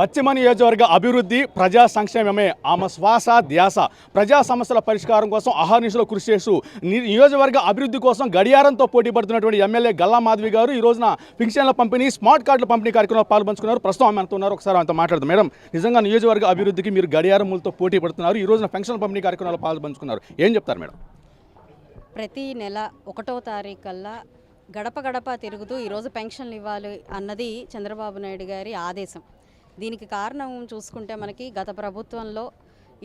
పశ్చిమ నియోజకవర్గ అభివృద్ధి ప్రజా సంక్షేమమే. ఆమె శ్వాస ధ్యాస. ప్రజా సమస్యల పరిష్కారం కోసం అహర్నిశలో కృషి చేస్తూ నియోజకవర్గ అభివృద్ధి కోసం గడియారంతో పోటీ పడుతున్నటువంటి ఎమ్మెల్యే గల్లా మాధవి గారు ఈ రోజున పింఛన్ల పంపిణీ స్మార్ట్ కార్డుల పంపిణీ కార్యక్రమంలో పాల్పంచుకున్నారు. ప్రస్తుతం ఆమె అంత ఉన్నారు. ఒకసారి ఆమెతో మాట్లాడదాం. మేడం నిజంగా నియోజకవర్గ అభివృద్ధికి మీరు గడియారములతో పోటీ పడుతున్నారు. ఈ రోజున పెన్షన్ పంపిణీ కార్యక్రమంలో పాల్పంచుకున్నారు. ఏం చెప్తారు మేడం? ప్రతి నెల ఒకటో తారీఖు కల్లా గడప గడప తిరుగుతూ ఈరోజు పెన్షన్లు ఇవ్వాలి అన్నది చంద్రబాబు నాయుడు గారి ఆదేశం. దీనికి కారణం చూసుకుంటే మనకి గత ప్రభుత్వంలో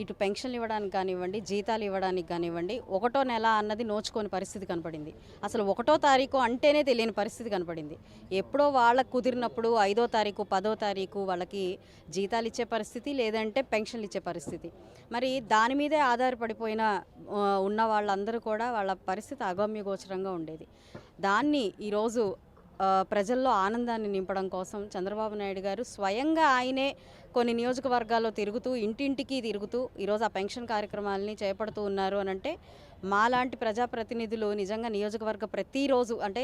ఇటు పెన్షన్లు ఇవ్వడానికి కానివ్వండి జీతాలు ఇవ్వడానికి కానివ్వండి ఒకటో నెల అన్నది నోచుకోని పరిస్థితి కనపడింది. అసలు ఒకటో తారీఖు అంటేనే తెలియని పరిస్థితి కనపడింది. ఎప్పుడో వాళ్ళకు కుదిరినప్పుడు ఐదో తారీఖు పదో తారీఖు వాళ్ళకి జీతాలు ఇచ్చే పరిస్థితి లేదంటే పెన్షన్లు ఇచ్చే పరిస్థితి. మరి దాని మీదే ఆధారపడిపోయిన ఉన్న వాళ్ళందరూ కూడా వాళ్ళ పరిస్థితి అగమ్యగోచరంగా ఉండేది. దాన్ని ఈరోజు ప్రజల్లో ఆనందాన్ని నింపడం కోసం చంద్రబాబు నాయుడు గారు స్వయంగా ఆయనే కొన్ని నియోజకవర్గాల్లో తిరుగుతూ ఇంటింటికి తిరుగుతూ ఈరోజు ఆ పెన్షన్ కార్యక్రమాలని చేపడుతూ ఉన్నారు అని అంటే మాలాంటి ప్రజాప్రతినిధులు నిజంగా నియోజకవర్గ ప్రతిరోజు అంటే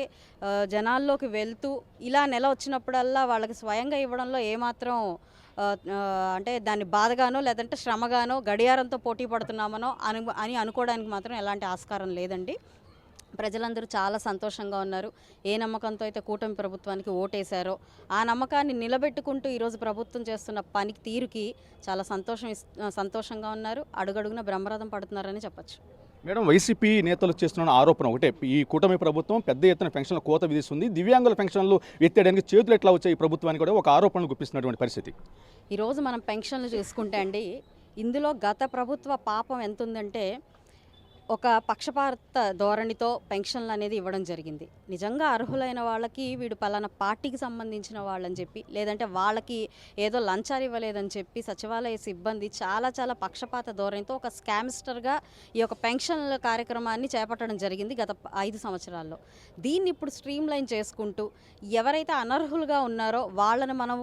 జనాల్లోకి వెళ్తూ ఇలా నెల వచ్చినప్పుడల్లా వాళ్ళకి స్వయంగా ఇవ్వడంలో ఏమాత్రం అంటే దాన్ని బాధగానో లేదంటే శ్రమగానో గడియారంతో పోటీ పడుతున్నామనో అను అని అనుకోవడానికి మాత్రం ఎలాంటి ఆస్కారం లేదండి. ప్రజలందరూ చాలా సంతోషంగా ఉన్నారు. ఏ నమ్మకంతో అయితే కూటమి ప్రభుత్వానికి ఓటేశారో ఆ నమ్మకాన్ని నిలబెట్టుకుంటూ ఈరోజు ప్రభుత్వం చేస్తున్న పనికి తీరుకి చాలా సంతోషం సంతోషంగా ఉన్నారు. అడుగడుగున బ్రహ్మరథం పడుతున్నారని చెప్పచ్చు. మేడం వైసీపీ నేతలు చేస్తున్న ఆరోపణ ఒకటే. ఈ కూటమి ప్రభుత్వం పెద్ద ఎత్తున పెన్షన్ల కోత విధిస్తుంది. దివ్యాంగుల పెన్షన్లు ఎత్తేయడానికి చేతులు ఎట్లా వచ్చాయి ఈ ప్రభుత్వానికి కూడా ఒక ఆరోపణలు గుప్పిస్తున్నటువంటి పరిస్థితి? ఈరోజు మనం పెన్షన్లు చూసుకుంటే అండి ఇందులో గత ప్రభుత్వ పాపం ఎంత ఉందంటే ఒక పక్షపాత ధోరణితో పెన్షన్లు అనేది ఇవ్వడం జరిగింది. నిజంగా అర్హులైన వాళ్ళకి వీడు పలానా పార్టీకి సంబంధించిన వాళ్ళని చెప్పి లేదంటే వాళ్ళకి ఏదో లంచాలు ఇవ్వలేదని చెప్పి సచివాలయ సిబ్బంది చాలా చాలా పక్షపాత ధోరణితో ఒక స్కామిస్టర్గా ఈ యొక్క పెన్షన్ల కార్యక్రమాన్ని చేపట్టడం జరిగింది గత ఐదు సంవత్సరాల్లో. దీన్ని ఇప్పుడు స్ట్రీమ్ లైన్ చేసుకుంటూ ఎవరైతే అనర్హులుగా ఉన్నారో వాళ్ళని మనం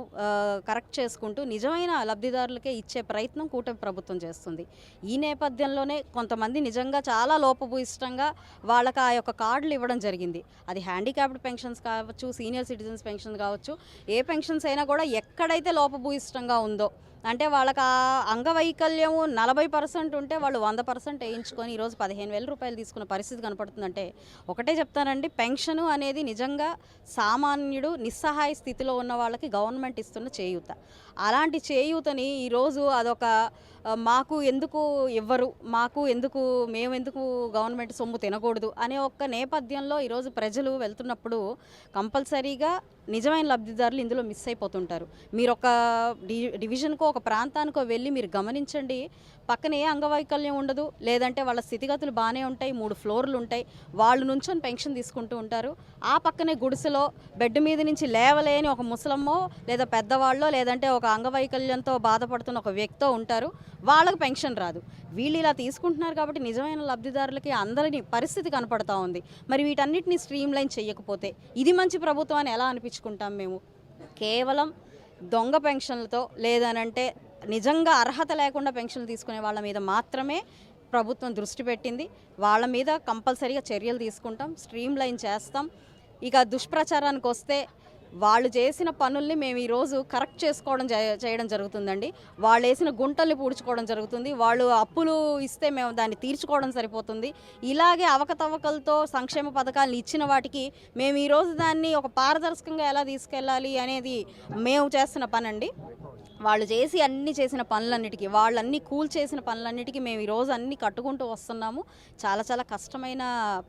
కరెక్ట్ చేసుకుంటూ నిజమైన లబ్ధిదారులకే ఇచ్చే ప్రయత్నం కూటమి ప్రభుత్వం చేస్తుంది. ఈ నేపథ్యంలోనే కొంతమంది నిజంగా చాలా చాలా లోపభూయిష్టంగా వాళ్ళకి ఆ యొక్క కార్డులు ఇవ్వడం జరిగింది. అది హ్యాండిక్యాప్డ్ పెన్షన్స్ కావచ్చు సీనియర్ సిటిజన్స్ పెన్షన్ కావచ్చు ఏ పెన్షన్స్ అయినా కూడా ఎక్కడైతే లోపభూయిష్టంగా ఉందో అంటే వాళ్ళకి ఆ అంగవైకల్యము నలభై పర్సెంట్ ఉంటే వాళ్ళు వంద పర్సెంట్ వేయించుకొని ఈరోజు పదిహేను వేల రూపాయలు తీసుకున్న పరిస్థితి కనపడుతుందంటే ఒకటే చెప్తానండి. పెన్షను అనేది నిజంగా సామాన్యుడు నిస్సహాయ స్థితిలో ఉన్న వాళ్ళకి గవర్నమెంట్ ఇస్తున్న చేయూత. అలాంటి చేయూతని ఈరోజు అదొక మాకు ఎందుకు ఇవ్వరు? మాకు ఎందుకు మేము ఎందుకు గవర్నమెంట్ సొమ్ము తినకూడదు? అనే ఒక్క నేపథ్యంలో ఈరోజు ప్రజలు వెళ్తున్నప్పుడు కంపల్సరీగా నిజమైన లబ్ధిదారులు ఇందులో మిస్ అయిపోతుంటారు. మీరు ఒక డి డివిజన్కో ఒక ప్రాంతానికో వెళ్ళి మీరు గమనించండి. పక్కన ఏ అంగవైకల్యం ఉండదు. లేదంటే వాళ్ళ స్థితిగతులు బాగానే ఉంటాయి. మూడు ఫ్లోర్లు ఉంటాయి. వాళ్ళు నుంచొని పెన్షన్ తీసుకుంటూ ఉంటారు. ఆ పక్కనే గుడిసెలో బెడ్ మీద నుంచి లేవలేని ఒక ముసలమ్మో లేదా పెద్దవాళ్ళో లేదంటే ఒక అంగవైకల్యంతో బాధపడుతున్న ఒక వ్యక్తో ఉంటారు. వాళ్ళకి పెన్షన్ రాదు. వీళ్ళు ఇలా తీసుకుంటున్నారు కాబట్టి నిజమైన లబ్ధిదారులకి అందరినీ పరిస్థితి కనపడతా ఉంది. మరి వీటన్నిటిని స్ట్రీమ్ లైన్ చేయకపోతే ఇది మంచి ప్రభుత్వం అని ఎలా అనిపించుకుంటాం మేము? కేవలం దొంగ పెన్షన్లతో లేదనంటే నిజంగా అర్హత లేకుండా పెన్షన్లు తీసుకునే వాళ్ళ మీద మాత్రమే ప్రభుత్వం దృష్టి పెట్టింది. వాళ్ళ మీద కంపల్సరీగా చర్యలు తీసుకుంటాం. స్ట్రీమ్ లైన్ చేస్తాం. ఇక దుష్ప్రచారానికి వస్తే వాళ్ళు చేసిన పనుల్ని మేము ఈరోజు కరెక్ట్ చేసుకోవడం జ- చేయడం జరుగుతుందండి. వాళ్ళు వేసిన గుంటల్ని పూడ్చుకోవడం జరుగుతుంది. వాళ్ళు అప్పులు ఇస్తే మేము దాన్ని తీర్చుకోవడం సరిపోతుంది. ఇలాగే అవకతవకలతో సంక్షేమ పథకాలను ఇచ్చిన వాటికి మేము ఈరోజు దాన్ని ఒక పారదర్శకంగా ఎలా తీసుకెళ్ళాలి అనేది మేము చేస్తున్న పని అండి వాళ్ళు చేసి అన్ని చేసిన పనులన్నిటికీ వాళ్ళన్ని కూల్ చేసిన పనులన్నిటికీ మేము ఈరోజు అన్ని కట్టుకుంటూ వస్తున్నాము. చాలా చాలా కష్టమైన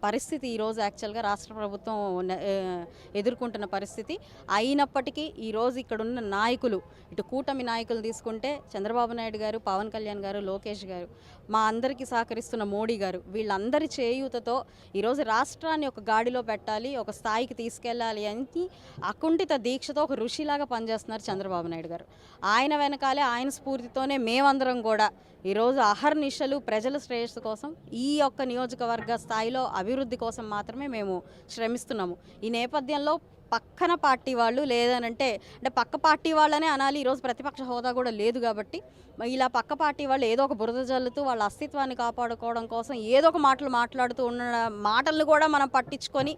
పరిస్థితి ఈరోజు యాక్చువల్గా రాష్ట్ర ప్రభుత్వం ఎదుర్కొంటున్న పరిస్థితి. అయినప్పటికీ ఈరోజు ఇక్కడున్న నాయకులు ఇటు కూటమి నాయకులు తీసుకుంటే చంద్రబాబు నాయుడు గారు పవన్ కళ్యాణ్ గారు లోకేష్ గారు మా అందరికీ సహకరిస్తున్న మోడీ గారు వీళ్ళందరి చేయూతతో ఈరోజు రాష్ట్రాన్ని ఒక గాడిలో పెట్టాలి ఒక స్థాయికి తీసుకెళ్ళాలి అని అకుంఠిత దీక్షతో ఒక ఋషిలాగా పనిచేస్తున్నారు చంద్రబాబు నాయుడు గారు. ఆయన వెనకాలే ఆయన స్ఫూర్తితోనే మేమందరం కూడా ఈరోజు అహర్నిశలు ప్రజల శ్రేయస్సు కోసం ఈ యొక్క నియోజకవర్గ స్థాయిలో అభివృద్ధి కోసం మాత్రమే మేము శ్రమిస్తున్నాము. ఈ నేపథ్యంలో పక్కన పార్టీ వాళ్ళు లేదనంటే అంటే పక్క పార్టీ వాళ్ళనే అనాలి ఈరోజు ప్రతిపక్ష హోదా కూడా లేదు కాబట్టి ఇలా పక్క పార్టీ వాళ్ళు ఏదో ఒక బురద జల్లుతూ వాళ్ళ అస్తిత్వాన్ని కాపాడుకోవడం కోసం ఏదో ఒక మాటలు మాట్లాడుతూ ఉన్న మాటలను కూడా మనం పట్టించుకొని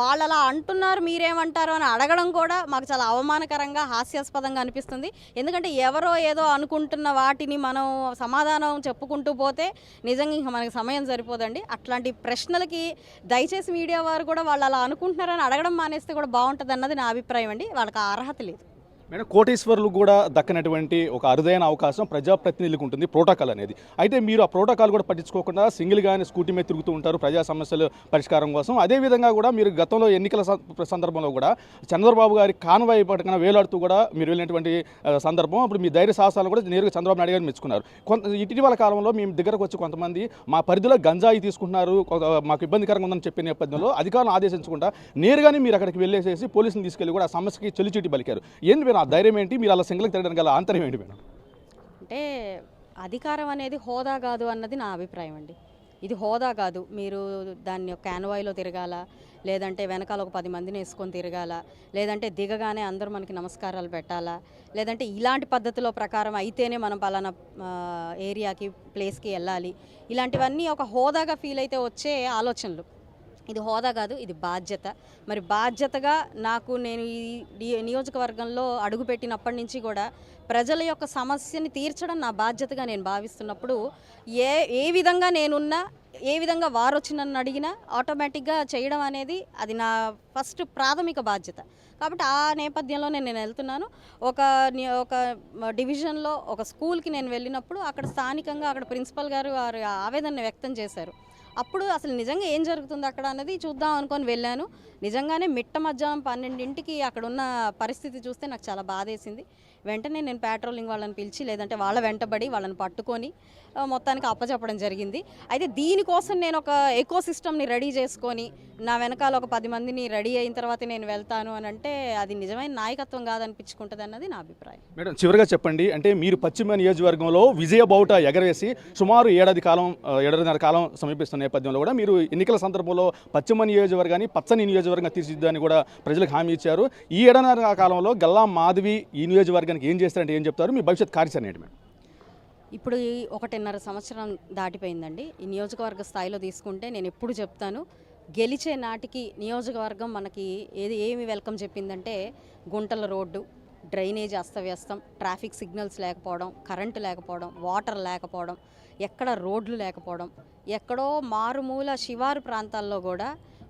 వాళ్ళు అలా అంటున్నారు మీరేమంటారు అని అడగడం కూడా మాకు చాలా అవమానకరంగా హాస్యాస్పదంగా అనిపిస్తుంది. ఎందుకంటే ఎవరో ఏదో అనుకుంటున్న వాటిని మనం సమాధానం చెప్పుకుంటూ పోతే నిజంగా ఇంకా మనకి సమయం సరిపోదండి. అట్లాంటి ప్రశ్నలకి దయచేసి మీడియా వారు కూడా వాళ్ళు అలా అనుకుంటున్నారని అడగడం మానేస్తే కూడా బాగుంటుంది. అన్నది నా అభిప్రాయం అండి. వాళ్ళకి అర్హత లేదు. మేడం కోటేశ్వర్లు కూడా దక్కనటువంటి ఒక అరుదైన అవకాశం ప్రజాప్రతినిధులకు ఉంటుంది ప్రోటోకాల్ అనేది. అయితే మీరు ఆ ప్రోటోకాల్ కూడా పట్టించుకోకుండా సింగిల్గానే స్కూటీ మీద తిరుగుతూ ఉంటారు ప్రజా సమస్యల పరిష్కారం కోసం. అదేవిధంగా కూడా మీరు గతంలో ఎన్నికల సందర్భంలో కూడా చంద్రబాబు గారి కాన్వాయ్ పట్టుకున్న వేలాడుతూ కూడా మీరు వెళ్ళినటువంటి సందర్భం. అప్పుడు మీ ధైర్య సాహసాలను కూడా నేరుగా చంద్రబాబు నాయుడు గారు మెచ్చుకున్నారు. కొంత ఇటీవల కాలంలో మేము దగ్గరకు వచ్చి కొంతమంది మా పరిధిలో గంజాయి తీసుకుంటున్నారు మాకు ఇబ్బందికరంగా ఉందని చెప్పిన నేపథ్యంలో అధికారులను ఆదేశించకుండా నేరుగానే మీరు అక్కడికి వెళ్ళేసేసి పోలీసులు తీసుకెళ్ళి కూడా ఆ సమస్యకి చెల్లిచీటి పలికారు. ఏంటి మేడం ఆ ధైర్యం ఏంటి? మీరు అలా సింగిల్కి తిరగడానికి గల ఆంతర్యం ఏంటి మేడం? అంటే అధికారం అనేది హోదా కాదు అన్నది నా అభిప్రాయం అండి. ఇది హోదా కాదు. మీరు దాన్ని ఒక క్యాన్వాయ్లో తిరగాల? లేదంటే వెనకాల ఒక పది మందిని వేసుకొని తిరగాల? లేదంటే దిగగానే అందరూ మనకి నమస్కారాలు పెట్టాలా? లేదంటే ఇలాంటి పద్ధతిలో ప్రకారం అయితేనే మనం పలానా ఏరియాకి ప్లేస్కి వెళ్ళాలి? ఇలాంటివన్నీ ఒక హోదాగా ఫీల్ అయితే వచ్చే ఆలోచనలు. ఇది హోదా కాదు ఇది బాధ్యత. మరి బాధ్యతగా నాకు నేను ఈ నియోజకవర్గంలో అడుగుపెట్టినప్పటి నుంచి కూడా ప్రజల యొక్క సమస్యని తీర్చడం నా బాధ్యతగా నేను భావిస్తున్నప్పుడు ఏ ఏ విధంగా నేనున్నా ఏ విధంగా వారు వచ్చి నన్ను అడిగినా ఆటోమేటిక్గా చేయడం అనేది అది నా ఫస్ట్ ప్రాథమిక బాధ్యత. కాబట్టి ఆ నేపథ్యంలో నేను నేను వెళ్తున్నాను. ఒక ని- ఒక డివిజన్లో ఒక స్కూల్కి నేను వెళ్ళినప్పుడు అక్కడ స్థానికంగా అక్కడ ప్రిన్సిపల్ గారు వారి ఆవేదన వ్యక్తం చేశారు. అప్పుడు అసలు నిజంగా ఏం జరుగుతుంది అక్కడ అన్నది చూద్దాం అనుకొని వెళ్ళాను. నిజంగానే మిట్ట మధ్యాహ్నం పన్నెండింటికి అక్కడ ఉన్న పరిస్థితి చూస్తే నాకు చాలా బాధేసింది. వెంటనే నేను పెట్రోలింగ్ వాళ్ళని పిలిచి లేదంటే వాళ్ళ వెంటబడి వాళ్ళని పట్టుకొని మొత్తానికి అప్పచెప్పడం జరిగింది. అయితే దీనికోసం నేను ఒక ఎకో సిస్టమ్ని రెడీ చేసుకొని నా వెనకాల ఒక పది మందిని రెడీ అయిన తర్వాత నేను వెళ్తాను అని అంటే అది నిజమైన నాయకత్వం కాదనిపించుకుంటుంది అన్నది నా అభిప్రాయం. మేడం చివరిగా చెప్పండి అంటే మీరు పశ్చిమ నియోజకవర్గంలో విజయ బౌట ఎగరేసి సుమారు ఏడాది కాలం ఏడాదిన్నర కాలం సమీపిస్తున్న నేపథ్యంలో కూడా మీరు ఎన్నికల సందర్భంలో పశ్చిమ నియోజకవర్గాన్ని పచ్చని నియోజకవర్గంగా తీర్చిదిద్దని కూడా ప్రజలకు హామీ ఇచ్చారు. ఈ ఏడాదిన్నర కాలంలో గల్లా మాధవి ఈ నియోజకవర్గం నియోజకవర్గానికి ఏం చేస్తారంటే ఏం చెప్తారు? మీ భవిష్యత్ కార్యాచరణ ఏంటి మేడం? ఇప్పుడు ఈ ఒకటిన్నర సంవత్సరం దాటిపోయిందండి. ఈ నియోజకవర్గ స్థాయిలో తీసుకుంటే నేను ఎప్పుడు చెప్తాను గెలిచే నాటికి నియోజకవర్గం మనకి ఏది ఏమి వెల్కమ్ చెప్పిందంటే గుంటల రోడ్డు డ్రైనేజ్ అస్తవ్యస్తం ట్రాఫిక్ సిగ్నల్స్ లేకపోవడం కరెంటు లేకపోవడం వాటర్ లేకపోవడం ఎక్కడ రోడ్లు లేకపోవడం ఎక్కడో మారుమూల శివారు ప్రాంతాల్లో కూడా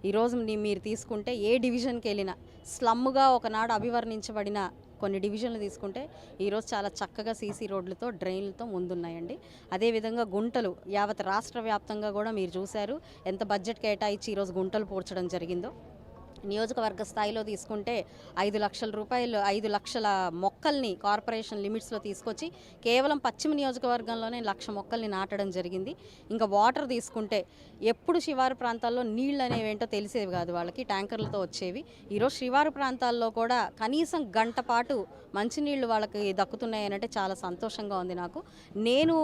ఈరోజు మీరు తీసుకుంటే ఏ డివిజన్కి వెళ్ళినా స్లమ్గా ఒకనాడు అభివర్ణించబడిన కొన్ని డివిజన్లు తీసుకుంటే ఈరోజు చాలా చక్కగా సీసీ రోడ్లతో డ్రైన్లతో ముందున్నాయండి. అదేవిధంగా గుంటలు యావత్ రాష్ట్ర వ్యాప్తంగా కూడా మీరు చూశారు ఎంత బడ్జెట్ కేటాయించి ఈరోజు గుంటలు పూడ్చడం జరిగిందో. నియోజకవర్గ స్థాయిలో తీసుకుంటే ఐదు లక్షల రూపాయలు ఐదు లక్షల మొక్కల్ని కార్పొరేషన్ లిమిట్స్లో తీసుకొచ్చి కేవలం పశ్చిమ నియోజకవర్గంలోనే లక్ష మొక్కల్ని నాటడం జరిగింది. ఇంకా వాటర్ తీసుకుంటే ఎప్పుడు శివారు ప్రాంతాల్లో నీళ్ళు అనేవి ఏంటో తెలిసేవి కాదు వాళ్ళకి ట్యాంకర్లతో వచ్చేవి. ఈరోజు శివారు ప్రాంతాల్లో కూడా కనీసం గంట పాటు మంచినీళ్ళు వాళ్ళకి దక్కుతున్నాయి అంటే చాలా సంతోషంగా ఉంది నాకు. నేను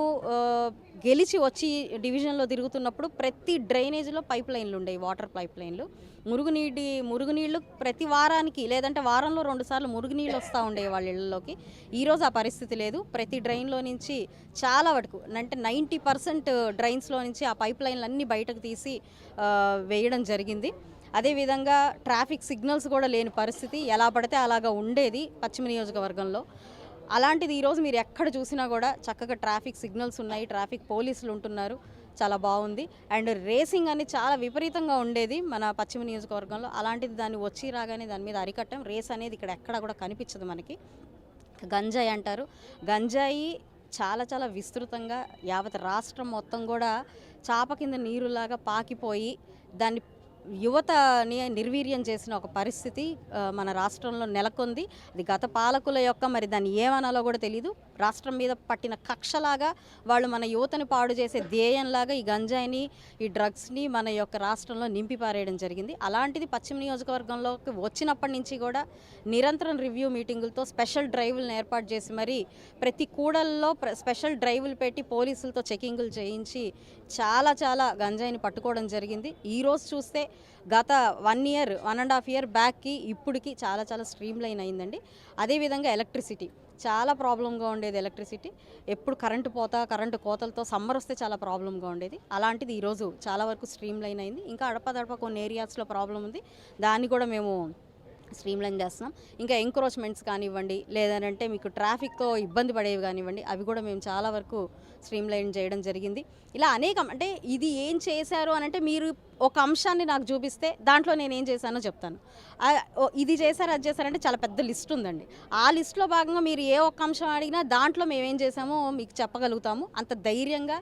గెలిచి వచ్చి డివిజన్లో తిరుగుతున్నప్పుడు ప్రతి డ్రైనేజీలో పైప్ లైన్లు ఉండేవి వాటర్ పైప్ లైన్లు. మురుగునీటి మురుగునీళ్ళు ప్రతి వారానికి లేదంటే వారంలో రెండుసార్లు మురుగునీళ్ళు వస్తూ ఉండేవి వాళ్ళ ఇళ్ళలోకి. ఈరోజు ఆ పరిస్థితి లేదు. ప్రతి డ్రైన్లో నుంచి చాలా వరకు అంటే నైంటీ పర్సెంట్ డ్రైన్స్లో నుంచి ఆ పైప్ లైన్లు అన్నీ బయటకు తీసి వేయడం జరిగింది. అదేవిధంగా ట్రాఫిక్ సిగ్నల్స్ కూడా లేని పరిస్థితి ఎలా పడితే అలాగా ఉండేది పశ్చిమ నియోజకవర్గంలో. అలాంటిది ఈరోజు మీరు ఎక్కడ చూసినా కూడా చక్కగా ట్రాఫిక్ సిగ్నల్స్ ఉన్నాయి ట్రాఫిక్ పోలీసులు ఉంటున్నారు చాలా బాగుంది. అండ్ రేసింగ్ అని చాలా విపరీతంగా ఉండేది మన పశ్చిమ నియోజకవర్గంలో. అలాంటిది దాన్ని వచ్చి రాగానే దాని మీద అరికట్టం రేస్ అనేది ఇక్కడ ఎక్కడ కూడా కనిపించదు మనకి. గంజాయి అంటారు. గంజాయి చాలా చాలా విస్తృతంగా యావత్ రాష్ట్రం మొత్తం కూడా చాప కింద నీరులాగా పాకిపోయి దాన్ని యువతని నిర్వీర్యం చేసిన ఒక పరిస్థితి మన రాష్ట్రంలో నెలకొంది. అది గత పాలకుల యొక్క మరి దాన్ని ఏమనాలో కూడా తెలియదు రాష్ట్రం మీద పట్టిన కక్షలాగా వాళ్ళు మన యువతని పాడు చేసే ధ్యేయంలాగా ఈ గంజాయిని ఈ డ్రగ్స్ని మన యొక్క రాష్ట్రంలో నింపి పారేయడం జరిగింది. అలాంటిది పశ్చిమ నియోజకవర్గంలోకి వచ్చినప్పటి నుంచి కూడా నిరంతరం రివ్యూ మీటింగులతో స్పెషల్ డ్రైవ్లను ఏర్పాటు చేసి మరి ప్రతి కూడల్లో ప్ర- స్పెషల్ డ్రైవ్లు పెట్టి పోలీసులతో చెకింగులు చేయించి చాలా చాలా గంజాయిని పట్టుకోవడం జరిగింది. ఈరోజు చూస్తే గత one year one and half year బ్యాక్కి ఇప్పటికి చాలా చాలా స్ట్రీమ్ లైన్ అయిందండి. అదేవిధంగా ఎలక్ట్రిసిటీ చాలా ప్రాబ్లంగా ఉండేది ఎలక్ట్రిసిటీ. ఎప్పుడు కరెంటు పోతా కరెంటు కోతలతో సమ్మర్ వస్తే చాలా ప్రాబ్లంగా ఉండేది. అలాంటిది ఈరోజు చాలా వరకు స్ట్రీమ్ లైన్ అయింది. ఇంకా అడపదడప కొన్ని ఏరియాస్లో ప్రాబ్లం ఉంది. దాన్ని కూడా మేము స్ట్రీమ్ లైన్ చేస్తున్నాం. ఇంకా ఎంక్రోచ్మెంట్స్ కానివ్వండి లేదంటే మీకు ట్రాఫిక్తో ఇబ్బంది పడేవి కానివ్వండి అవి కూడా మేము చాలా వరకు స్ట్రీమ్ లైన్ చేయడం జరిగింది. ఇలా అనేకం అంటే ఇది ఏం చేశారు అని అంటే మీరు ఒక అంశాన్ని నాకు చూపిస్తే దాంట్లో నేను ఏం చేశానో చెప్తాను. ఇది చేశారు అది చేశారంటే చాలా పెద్ద లిస్ట్ ఉందండి. ఆ లిస్ట్లో భాగంగా మీరు ఏ ఒక్క అంశం అడిగినా దాంట్లో మేము ఏం చేసామో మీకు చెప్పగలుగుతాము. అంత ధైర్యంగా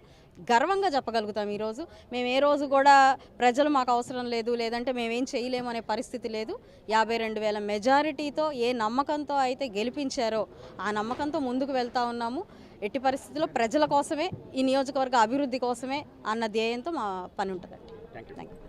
గర్వంగా చెప్పగలుగుతాం ఈరోజు. మేము ఏ రోజు కూడా ప్రజలు మాకు అవసరం లేదు లేదంటే మేమేం చేయలేము అనే పరిస్థితి లేదు. యాభై రెండు వేల మెజారిటీతో ఏ నమ్మకంతో అయితే గెలిపించారో ఆ నమ్మకంతో ముందుకు వెళ్తా ఉన్నాము. ఎట్టి పరిస్థితుల్లో ప్రజల కోసమే ఈ నియోజకవర్గ అభివృద్ధి కోసమే అన్న ధ్యేయంతో మా పని ఉంటుందండి. థ్యాంక్ యూ థ్యాంక్ యూ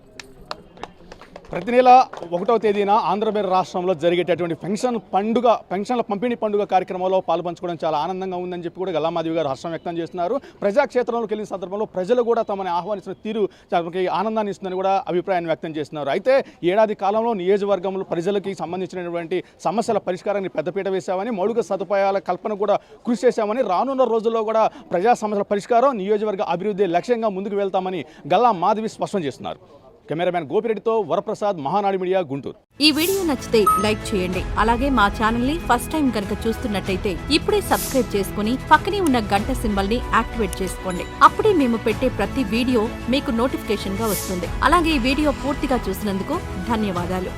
ప్రతి నెల ఒకటవ తేదీన ఆంధ్రప్రదేశ్ రాష్ట్రంలో జరిగేటటువంటి పెన్షన్ పండుగ పెన్షన్ల పంపిణీ పండుగ కార్యక్రమంలో పాల్పంచుకోవడం చాలా ఆనందంగా ఉందని చెప్పి కూడా గల్లామాదేవి గారు హర్షం వ్యక్తం చేస్తున్నారు. ప్రజాక్షేత్రంలోకి వెళ్ళిన సందర్భంలో ప్రజలు కూడా తమని ఆహ్వానించిన తీరు తమకి ఆనందాన్ని ఇస్తుందని కూడా అభిప్రాయాన్ని వ్యక్తం చేస్తున్నారు. అయితే ఏడాది కాలంలో నియోజకవర్గంలో ప్రజలకి సంబంధించినటువంటి సమస్యల పరిష్కారాన్ని పెద్దపీట వేశామని మౌలిక సదుపాయాల కల్పన కూడా కృషి చేశామని రానున్న రోజుల్లో కూడా ప్రజా సమస్యల పరిష్కారం నియోజకవర్గ అభివృద్ధి లక్ష్యంగా ముందుకు వెళ్తామని గల్లా మాధవి స్పష్టం చేస్తున్నారు. కెమెరామ్యాన్ గోపిరెడ్డితో వరప్రసాద్ మహానాడు మీడియా గుంటూరు. ఈ వీడియో నచ్చితే లైక్ చేయండి. అలాగే మా ఛానల్ని ఫస్ట్ టైం కనుక చూస్తున్నట్టయితే ఇప్పుడే సబ్స్క్రైబ్ చేసుకుని పక్కనే ఉన్న గంట సింబల్ని యాక్టివేట్ చేసుకోండి. అప్పుడే మేము పెట్టే ప్రతి వీడియో మీకు నోటిఫికేషన్గా వస్తుంది. అలాగే ఈ వీడియో పూర్తిగా చూసినందుకు ధన్యవాదాలు.